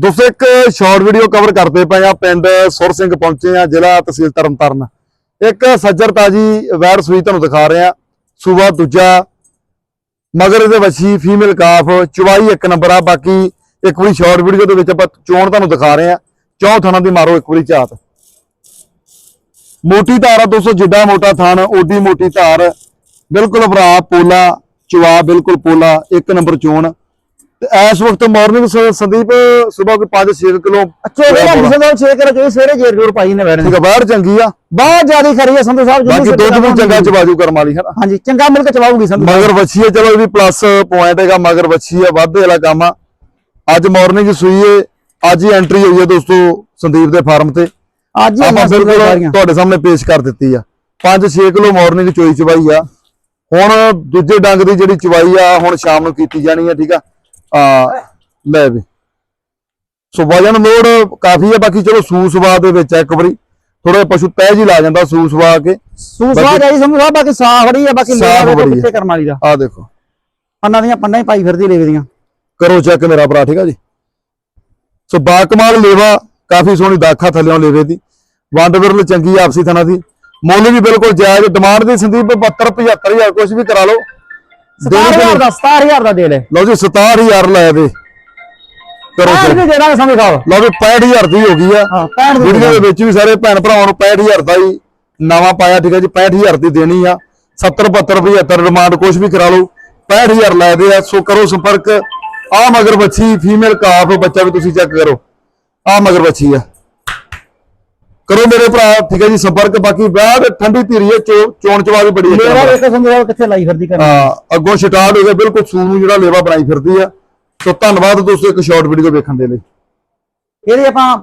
ਦੋਸਤੋ, ਇੱਕ short video cover ਕਰਦੇ ਪਏ ਆ ਪਿੰਡ ਸੁਰ ਸਿੰਘ ਪਹੁੰਚੇ ਆ ਜ਼ਿਲ੍ਹਾ ਤਹਿਸੀਲ ਤਰਨਤਾਰਨ। ਇੱਕ ਸੱਜਰ ਤਾਜੀ ਵੈਰ ਸੂਈ ਤੁਹਾਨੂੰ ਦਿਖਾ ਰਹੇ ਆ ਸੂਬਾ ਦੂਜਾ, ਮਗਰ ਇਹਦੇ ਵੱਛੀ ਫੀਮੇਲ ਕਾਫ ਚਵਾਈ ਇੱਕ ਨੰਬਰ ਆ। ਬਾਕੀ ਇੱਕ ਵਾਰੀ ਸ਼ਾਰਟ ਵੀਡੀਓ ਦੇ ਵਿੱਚ ਆਪਾਂ ਚੋਣ ਤੁਹਾਨੂੰ ਦਿਖਾ ਰਹੇ ਆ ਚੌਂ ਥਾਣਾ ਦੀ ਮਾਰੋ ਇੱਕ ਵਾਰੀ ਝਾਤ। ਮੋਟੀ ਧਾਰ ਆ ਦੋਸਤੋ, ਜਿੱਡਾ ਮੋਟਾ ਥਣ ਓਡੀ ਮੋਟੀ ਧਾਰ। ਬਿਲਕੁਲ ਭਰਾ, ਪੋਲਾ ਚਵਾ ਬਿਲਕੁਲ ਪੋਲਾ, ਇੱਕ ਨੰਬਰ ਚੋਣ। ਇਸ ਵਕਤ ਮਾਰਨਿੰਗ ਸੰਦੀਪ ਸਵੇਰ ਕੋਈ 5-6 ਕਿਲੋ ਚੋਗੇ ਦਾ ਕਿਸੇ ਦਾ ਛੇ ਕਰ ਚੋਈ ਸਵੇਰੇ ਜੇਰ ਜੋਰ ਪਾਈ ਨੇ ਬੈਠ ਠੀਕ ਆ ਬਾਹਰ ਚੰਗੀ ਆ। ਬਹੁਤ ਜ਼ਿਆਦਾ ਖਰੀ ਹੈ ਸੰਧੂ ਸਾਹਿਬ ਬਾਕੀ ਜਿੰਨੀ ਦੁੱਧ ਵੀ ਚੰਗਾ ਚਵਾਜੂ ਕਰਮ ਵਾਲੀ ਹੈ ਨਾ ਹਾਂਜੀ ਚੰਗਾ ਮਿਲ ਕੇ ਚਵਾਉਗੀ ਸੰਧੂ। ਮਗਰ ਵੱਛੀ ਹੈ ਚਲੋ ਇਹਦੀ ਪਲੱਸ ਪੁਆਇੰਟ ਹੈਗਾ ਮਗਰ ਵੱਛੀ ਹੈ ਵਾਧੇ ਵਾਲਾ ਕੰਮ ਆ। ਅੱਜ ਮਾਰਨਿੰਗ ਸੂਈ ਏ ਅੱਜ ਹੀ ਐਂਟਰੀ ਹੋਈ ਹੈ ਦੋਸਤੋ ਸੰਦੀਪ ਦੇ ਫਾਰਮ ਤੇ। ਅੱਜ ਹੀ ਆਪਾਂ ਬਿਲਕੁਲ। ਤੁਹਾਡੇ ਸਾਹਮਣੇ ਪੇਸ਼ ਕਰ ਦਿੱਤੀ ਆ। 5-6 ਕਿਲੋ ਮਾਰਨਿੰਗ ਚੋਈ ਚਵਾਈ ਆ। ਹੁਣ ਦੂਜੇ ਡੰਗ ਦੀ ਜਿਹੜੀ ਚਵਾਈ ਆ ਹੁਣ ਸ਼ਾਮ ਨੂੰ ਕੀਤੀ ਜਾਣੀ ਆ ਠੀਕ ਆ। ਆ ਲੈ ਵੀ। ਸੋ ਵਜਨ ਲੋਡ ਕਾਫੀ ਆ ਬਾਕੀ ਚਲੋ ਸੂਸਵਾ ਦੇ ਵਿੱਚ ਆ ਇੱਕ ਵਾਰੀ। ਥੋੜਾ ਪਸ਼ੂ ਤਹਿ ਜੀ ਲਾ ਜਾਂਦਾ ਸੂਸਵਾ ਕੇ। ਸੂਸਵਾ ਜਾਈ ਸਾਹਿਬ ਬਾਕੀ ਸਾਫ਼ ਫੜੀ ਹੈ ਬਾਕੀ ਹੈ। ਕਿੱਥੇ ਕਰਮ ਵਾਲੀ ਦਾ। ਆ ਦੇਖੋ। ਪੰਨਾਂ ਦੀਆਂ ਪੰਨਾਂ ਹੀ ਪਾਈ ਫਿਰਦੀ ਲੇਵੇ ਦੀਆਂ। ਕਰੋ ਚੈੱਕ ਮੇਰਾ ਭਰਾ ਠੀਕ ਆ ਜੀ? ਸੋ ਬਾਕਮਾਲ ਲੇਵਾ ਕਾਫੀ ਸੋਹਣੀ ਦਾਖਾ ਥੱਲਿਓਂ ਲੇਵੇ ਦੀ। ਵੰਡ ਵਿਰਲ ਚੰਗੀ ਆ ਆਪਸੀ ਥਣਾ ਦੀ। ਮੁੱਲ ਵੀ ਬਿਲਕੁਲ ਜਾਇਜ਼ ਡਿਮਾਂਡ ਦੀ ਸੰਦੀਪ 72 75000 ਕੁਝ ਵੀ ਕਰਾ ਲਓ। 17000 ਦਾ 17000 ਦਾ ਦੇ ਲੈ। ਲਓ ਜੀ 67000 ਲੈ ਦੇ ਕਰੋ। ਵੀ ਦੇਣਾ ਸੰਧੂ ਸਾਹਿਬ ਲਓ ਵੀ 65000 ਦੀ ਹੋ ਗਈ ਆ। ਹਾਂ 65 ਦੀ ਵੀਡੀਓ ਦੇ ਵਿੱਚ ਵੀ ਸਾਰੇ ਭੈਣ ਭਰਾਵਾਂ ਨੂੰ 65000 ਦਾ ਹੀ ਨਵਾਂ ਪਾਇਆ ਠੀਕ ਹੈ ਜੀ 65000 ਦੀ ਦੇਣੀ ਆ। 70 72 75 ਡਿਮਾਂਡ ਕੁਝ ਵੀ ਕਰਾ ਲਓ। 65000 ਲੈ ਦੇ ਆ ਸੋ ਕਰੋ ਸੰਪਰਕ। ਆ ਮਗਰ ਬੱਚੀ ਫੀਮੇਲ ਕਾਫ ਬੱਚਾ ਵੀ ਤੁਸੀਂ ਚੈੱਕ ਕਰੋ। ਆ ਮਗਰ ਬੱਚੀ ਆ। ਕਰੋ ਮੇਰੇ ਭਰਾ ਠੀਕ ਹੈ ਜੀ ਸੰਪਰਕ ਬਾਕੀ ਬਾਅਦ ਠੰਡੀ ਧੀਰੀ ਹੈ ਚੋਣ ਚਵਾ ਵੀ ਬੜੀ ਹੈ ਵੇਖੋ ਸੰਧੂ ਸਾਹਿਬ ਕਿੱਥੇ ਲਾਈ ਫਿਰਦੀ ਕਰ ਹਾਂ ਅੱਗੋਂ ਸਟਾਰਟ ਹੋ ਗਿਆ ਬਿਲਕੁਲ ਸੂਰ ਨੂੰ ਜਿਹੜਾ ਲੇਵਾ ਬਣਾਈ ਫਿਰਦੀ ਆ। ਸੋ ਧੰਨਵਾਦ ਦੋਸਤੋ ਇੱਕ ਸ਼ਾਰਟ ਵੀਡੀਓ ਵੇਖਣ ਦੇ ਲਈ। ਇਹਦੇ ਆਪਾਂ